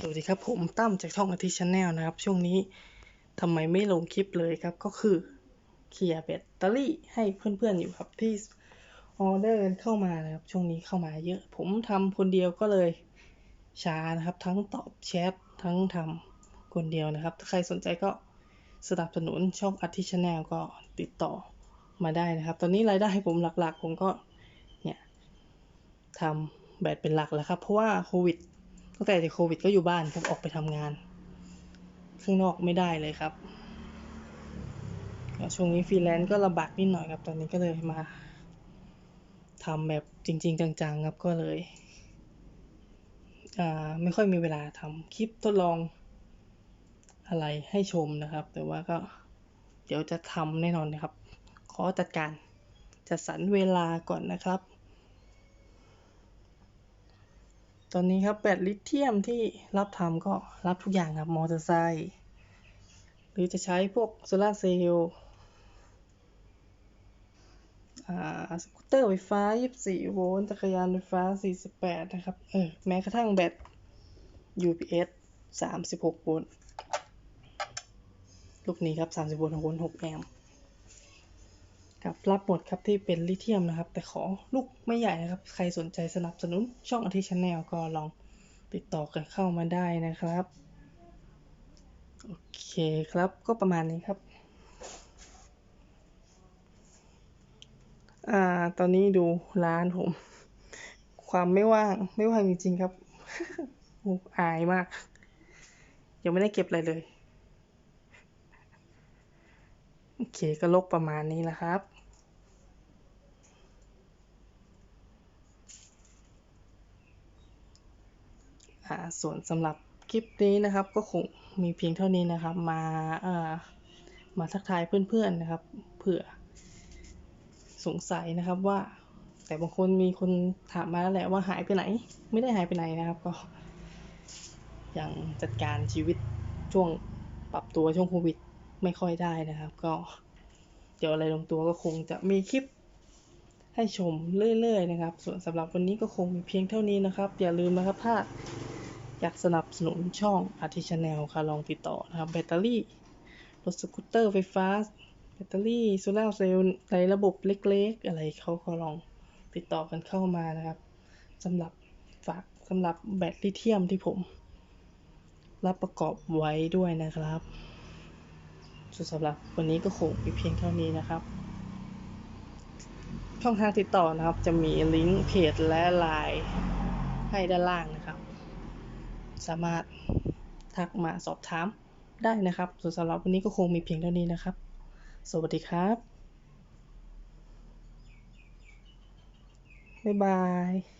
สวัสดีครับผมตั้มจากช่องอาทิชแนลนะครับ ช่วงนี้ทำไมไม่ลงคลิปเลยครับ ก็คือเคลียร์แบตเตอรี่ให้เพื่อนๆอยู่ครับที่ออเดอร์เข้ามานะครับ ช่วงนี้เข้ามาเยอะ ผมทำคนเดียวก็เลยช้านะครับ ทั้งตอบแชททั้งทำคนเดียวนะครับ ถ้าใครสนใจก็สนับสนุนช่องอาทิชแนลก็ติดต่อมาได้นะครับ ตอนนี้รายได้ผมหลักๆ ผมก็เนี่ยทำแบตเป็นหลักแล้วครับ เพราะว่าโควิด ตั้งแต่ติดโควิดก็อยู่บ้านครับออกไปทำงาน ข้างนอกไม่ได้เลยครับช่วงนี้ฟรีแลนซ์ก็ลำบากนิดหน่อยครับ ตอนนี้ก็เลยมาทำแบบจริง ๆ จังๆครับก็เลยไม่ค่อยมีเวลาทำคลิปทดลองอะไรให้ชมนะครับ แต่ว่าก็เดี๋ยวจะทำแน่นอนนะครับ ขอจัดการจัดสรรเวลาก่อนนะครับ ตอนนี้ครับแบตลิเธียมที่รับทำก็รับทุกอย่างครับมอเตอร์ไซค์หรือจะใช้พวกโซลาร์เซลล์อ่าสกูตเตอร์ไฟฟ้า 24 โวลต์จักรยานไฟฟ้า 48 นะครับ เออ แม้กระทั่งแบต UPS 36 โวลต์ ลูกนี้ครับ36โวลต์6แอมป์ กับรับหมดครับที่เป็นลิเธียมนะครับ แต่ขอลูกไม่ใหญ่นะครับ ใครสนใจสนับสนุนช่องอาทิชแนลก็ลองติดต่อกันเข้ามาได้นะครับโอเคครับก็ประมาณนี้ครับอ่าตอนนี้ดูร้านผม ความไม่ว่างไม่ว่างจริงๆครับโอ้อายมาก ยังไม่ได้เก็บอะไรเลย โอเคก็ลกประมาณนี้แหละครับอ่าส่วนสำหรับคลิปนี้นะครับก็คงมีเพียงเท่านี้นะครับ มาอ่ามาทักทายเพื่อนๆนะครับเผื่อสงสัยนะครับว่า แต่บางคนมีคนถามมาแล้วแหละว่าหายไปไหน ไม่ได้หายไปไหนนะครับ ก็ยังจัดการชีวิตช่วงปรับตัวช่วงโควิด ไม่ค่อยได้นะครับ ก็เดี๋ยวอะไรลงตัวก็คงจะมีคลิปให้ชมเรื่อยๆนะครับ ส่วนสำหรับวันนี้ก็คงมีเพียงเท่านี้นะครับ อย่าลืมนะครับถ้าอยากสนับสนุนช่องอาทิชแนลค่ะลองติดต่อนะครับแบตเตอรี่รถสกูตเตอร์ไฟฟ้า แบตเตอรี่โซลาร์เซลล์ในระบบเล็กๆ อะไรเขาก็ลองติดต่อกันเข้ามานะครับสำหรับฝากสำหรับแบตลิเธียมที่ผม รับประกอบไว้ด้วยนะครับ ส่วนสำหรับวันนี้ก็คงมีเพียงเท่านี้นะครับ ช่องทางติดต่อนะครับ จะมีลิงก์เพจและไลน์ให้ด้านล่างนะครับ สามารถทักมาสอบถามได้นะครับ ส่วนสำหรับวันนี้ก็คงมีเพียงเท่านี้นะครับ สวัสดีครับ บ๊ายบาย